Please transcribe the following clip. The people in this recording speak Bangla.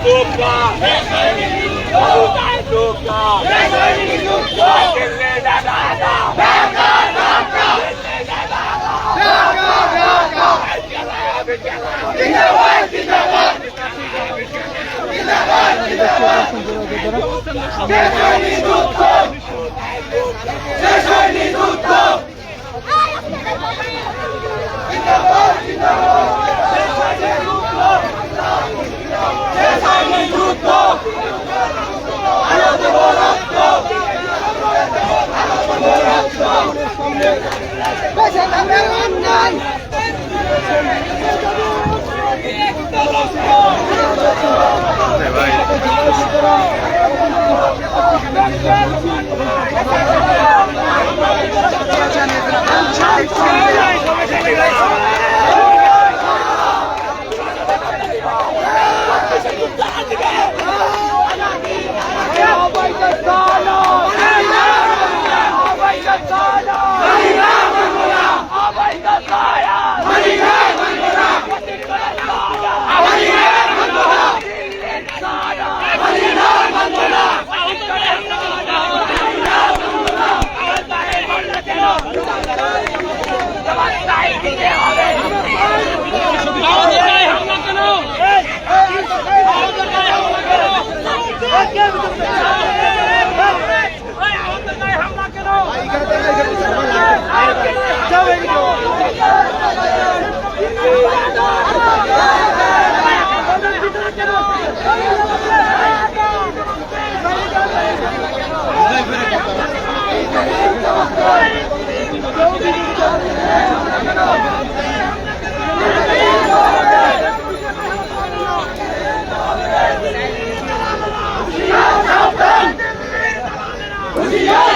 Duca! Duca! Duca! Duca! জিন্দাবাদ Yeah!